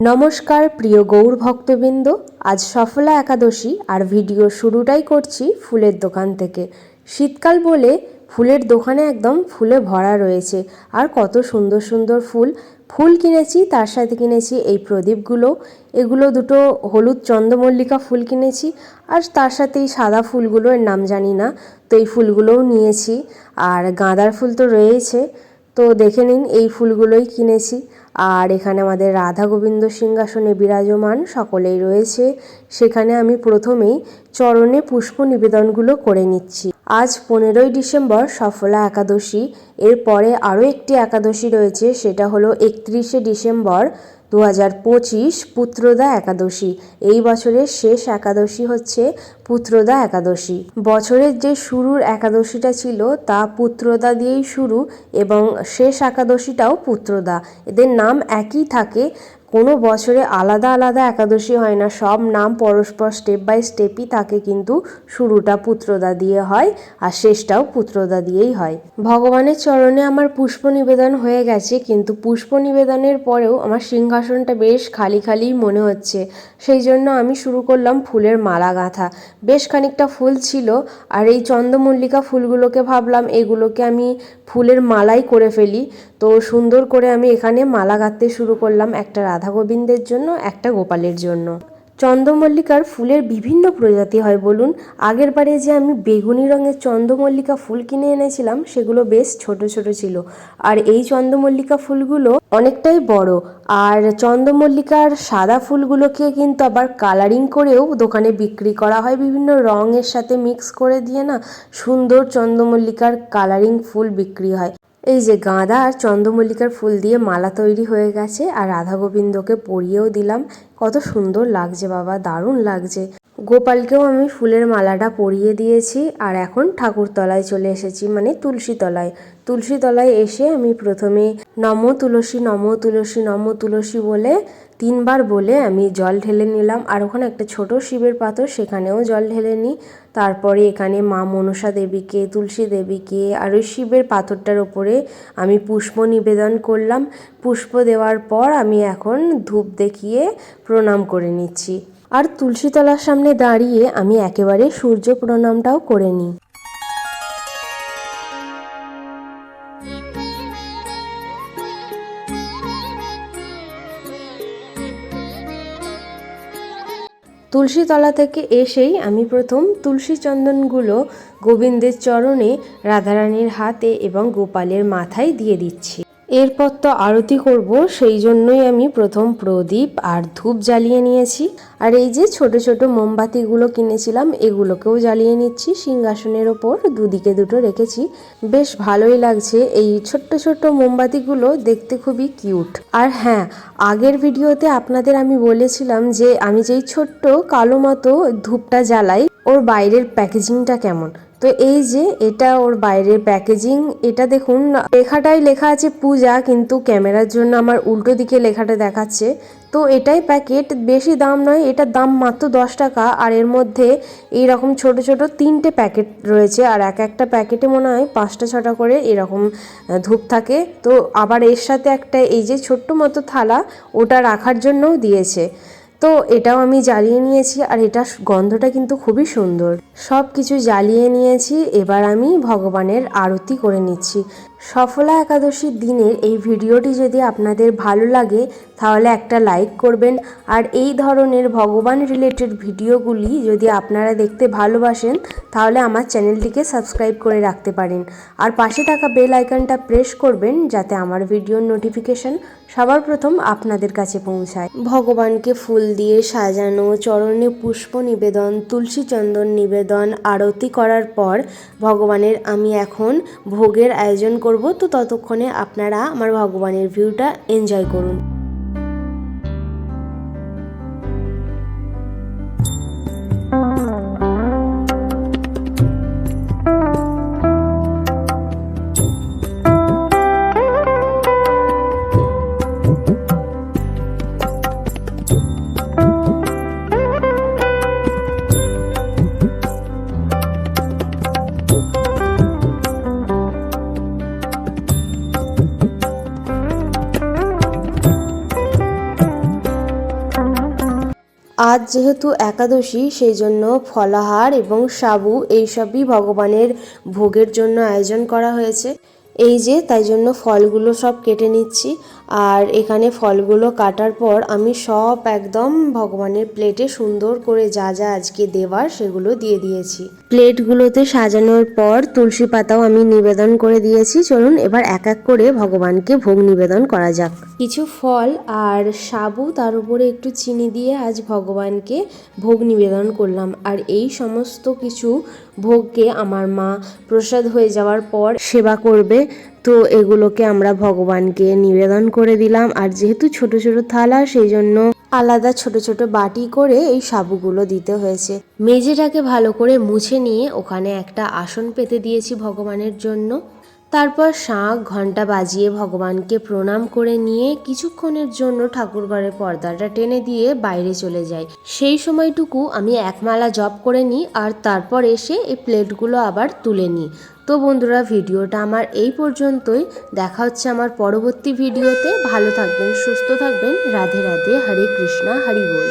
নমস্কার, প্রিয় গৌর ভক্তবৃন্দ। আজ সফলা একাদশী আর ভিডিও শুরুটাই করছি ফুলের দোকান থেকে। শীতকাল বলে ফুলের দোকানে একদম ফুলে ভরা রয়েছে। আর কত সুন্দর সুন্দর ফুল। ফুল কিনেছি, তার সাথে কিনেছি এই প্রদীপগুলো। এগুলো দুটো হলুদ চন্দ্রমল্লিকা ফুল কিনেছি। আর তার সাথে এই সাদা ফুলগুলো, এর নাম জানি না, তো এই ফুলগুলোও নিয়েছি। আর গাঁদার ফুল তো রয়েছে। তো দেখে নিন, এই ফুলগুলোই কিনেছি। আর এখানে আমাদের রাধা গোবিন্দ সিংহাসনে বিরাজমান সকলেই রয়েছে। সেখানে আমি প্রথমেই চরণে পুষ্প নিবেদনগুলো করে নিচ্ছি। আজ পনেরোই ডিসেম্বর সফলা একাদশী। এরপরে আরও একটি একাদশী রয়েছে, সেটা হলো একত্রিশে ডিসেম্বর দু হাজার পঁচিশ পুত্রদা একাদশী। এই বছরের শেষ একাদশী হচ্ছে পুত্রদা একাদশী। বছরের যে শুরুর একাদশীটা ছিল, তা পুত্রদা দিয়েই শুরু এবং শেষ একাদশীটাও পুত্রদা। এদের নাম একই থাকে। কোনো বছরে আলাদা আলাদা একাদশী হয় না, সব নাম পরস্পর স্টেপ বাই স্টেপই থাকে কিন্তু শুরুটা পুত্রদা দিয়ে হয় আর শেষটাও পুত্রদা দিয়েই হয়। ভগবানের চরণে আমার পুষ্প নিবেদন হয়ে গেছে, কিন্তু পুষ্প নিবেদনের পরেও আমার সিংহাসনটা বেশ খালি খালিই মনে হচ্ছে। সেই জন্য আমি শুরু করলাম ফুলের মালা গাঁথা। বেশ খানিকটা ফুল ছিল আর এই চন্দ্রমল্লিকা ফুলগুলোকে ভাবলাম, এগুলোকে আমি ফুলের মালাই করে ফেলি। তো সুন্দর করে আমি এখানে মালা গাঁথতে শুরু করলাম একটা রাধা গোবিন্দের জন্য, একটা গোপালের জন্য। চন্দ্রমল্লিকার ফুলের বিভিন্ন প্রজাতি হয় বলুন। আগের বারে যে আমি বেগুনি রঙের চন্দ্রমল্লিকা ফুল কিনে এনেছিলাম, সেগুলো বেশ ছোট ছোট ছিল। আর এই চন্দ্রমল্লিকা ফুলগুলো অনেকটাই বড়। আর চন্দ্রমল্লিকার সাদা ফুলগুলোকে কিন্তু আবার কালারিং করেও দোকানে বিক্রি করা হয়। বিভিন্ন রঙের সাথে মিক্স করে দিয়ে না সুন্দর চন্দ্রমল্লিকার কালারিং ফুল বিক্রি হয়। এই যে গাঁদা আর চন্দ্রমল্লিকার ফুল দিয়ে মালা তৈরি হয়ে গেছে আর রাধা গোবিন্দকে পরিয়েও দিলাম। কত সুন্দর লাগছে বাবা, দারুণ লাগছে। গোপালকেও আমি ফুলের মালাটা পরিয়ে দিয়েছি আর এখন ঠাকুরতলায় চলে এসেছি মানে তুলসী তলায় তুলসী তলায় এসে আমি প্রথমে নম তুলসী নম তুলসী নম তুলসী বলে তিনবার বলে আমি জল ঢেলে নিলাম আর ওখানে একটা ছোট শিবের পাথর সেখানেও জল ঢেলে নিই। তারপরে এখানে মা মনসা দেবীকে, তুলসী দেবীকে আর ওই শিবের পাথরটার ওপরে আমি পুষ্প নিবেদন করলাম। পুষ্প দেওয়ার পর আমি এখন ধূপ দেখিয়ে প্রণাম করে নিচ্ছি। আর তুলসীতলার সামনে দাঁড়িয়ে আমি একেবারে সূর্য প্রণামটাও করে নিই। তুলসীতলা থেকে এসেই আমি প্রথম তুলসী চন্দনগুলো গোবিন্দের চরণে রাধারানীর হাতে এবং গোপালের মাথায় দিয়ে দিচ্ছি। এরপর তো আরতি করব, সেই জন্যই আমি প্রথম প্রদীপ আর ধূপ জ্বালিয়ে নিয়েছি। আর এই যে ছোট ছোট মোমবাতিগুলো কিনেছিলাম, এগুলোকেও জ্বালিয়ে নিচ্ছি সিংহাসনের ওপর। দুদিকে দুটো রেখেছি। বেশ ভালোই লাগছে এই ছোট্ট ছোট্ট মোমবাতিগুলো, দেখতে খুবই কিউট। আর হ্যাঁ আগের ভিডিওতে আপনাদের আমি বলেছিলাম যে আমি যেই ছোট্ট কালো মতো ধূপটা জ্বালাই, ওর বাইরের প্যাকেজিংটা কেমন? তো এই যে এটা ওর বাইরের প্যাকেজিং এটা দেখুন লেখাটাই লেখা আছে পূজা, কিন্তু ক্যামেরার জন্য আমার উল্টো দিকে লেখাটা দেখাচ্ছে। তো এটাই প্যাকেট বেশি দাম নয় এটার দাম মাত্র দশ টাকা, আর এর মধ্যে এই রকম ছোট ছোট তিনটে প্যাকেট রয়েছে, আর এক একটা প্যাকেটে মনে হয় পাঁচটা ছটা করে এরকম ধূপ থাকে। তো আবার এর সাথে একটা এই যে ছোট্ট মতো থালা, ওটা রাখার জন্যও দিয়েছে। তো এটাও আমি জ্বালিয়ে নিয়েছি আর এটা গন্ধটা কিন্তু খুবই সুন্দর। সব কিছু জ্বালিয়ে নিয়েছি, এবার আমি ভগবানের আরতি করে নিচ্ছি। সফলা একাদশীর দিনের এই ভিডিওটি যদি আপনাদের ভালো লাগে, তাহলে একটা লাইক করবেন। আর এই ধরনের ভগবান রিলেটেড ভিডিওগুলি যদি আপনারা দেখতে ভালোবাসেন, তাহলে আমার চ্যানেলটিকে সাবস্ক্রাইব করে রাখতে পারেন। আর পাশে থাকা বেল আইকনটা প্রেস করবেন, যাতে আমার ভিডিওর নোটিফিকেশন সবার প্রথম আপনাদের কাছে পৌঁছায়। ভগবানকে ফুল দিয়ে সাজানো, চরণে পুষ্প নিবেদন, তুলসী চন্দন নিবেদন, আরতি করার পর ভগবানের আমি এখন ভোগের আয়োজন করব তো ততক্ষণে আপনারা আমার ভগবানের ভিউটা এনজয় করুন। আজ যেহেতু একাদশী, সেই জন্য ফলাহার এবং সাবু এইসবই ভগবানের ভোগের জন্য আয়োজন করা হয়েছে। এই যে, তাই জন্য ফলগুলো সব কেটে নিচ্ছি। আর এখানে ফলগুলো কাটার পর আমি সব একদম ভগবানের প্লেটে সুন্দর করে যা যা আজকে দেওয়ার সেগুলো দিয়ে দিয়েছি। প্লেটগুলোতে সাজানোর পর তুলসী পাতাও আমি নিবেদন করে দিয়েছি। চলুন এবার এক এক করে ভগবানকে ভোগ নিবেদন করা যাক। কিছু ফল আর সাবু তার উপরে একটু চিনি দিয়ে আজ ভগবানকে ভোগ নিবেদন করলাম। আর এই সমস্ত কিছু ভোগকে আমার মা প্রসাদ হয়ে যাওয়ার পর সেবা করবে। তো এগুলোকে আমরা ভগবানকে নিবেদন করে দিলাম। আর যেহেতু ছোট ছোট থালা সেই জন্য আলাদা ছোট ছোট বাটি করে এই সাবুগুলো দিতে হয়েছে। মেঝেটাকে ভালো করে মুছে নিয়ে ওখানে একটা আসন পেতে দিয়েছি ভগবানের জন্য। তারপর শাঁখ ঘণ্টা বাজিয়ে ভগবানকে প্রণাম করে নিয়ে কিছুক্ষণের জন্য ঠাকুরঘরের পর্দাটা টেনে দিয়ে বাইরে চলে যাই। সেই সময়টুকু আমি একমালা জপ করে নিই আর তারপর এসে এই প্লেটগুলো আবার তুলে নিই। তো বন্ধুরা, ভিডিওটা আমার এই পর্যন্তই। দেখা হচ্ছে আমার পরবর্তী ভিডিওতে। ভালো থাকবেন, সুস্থ থাকবেন। রাধে রাধে, হরে কৃষ্ণা, হরি বল।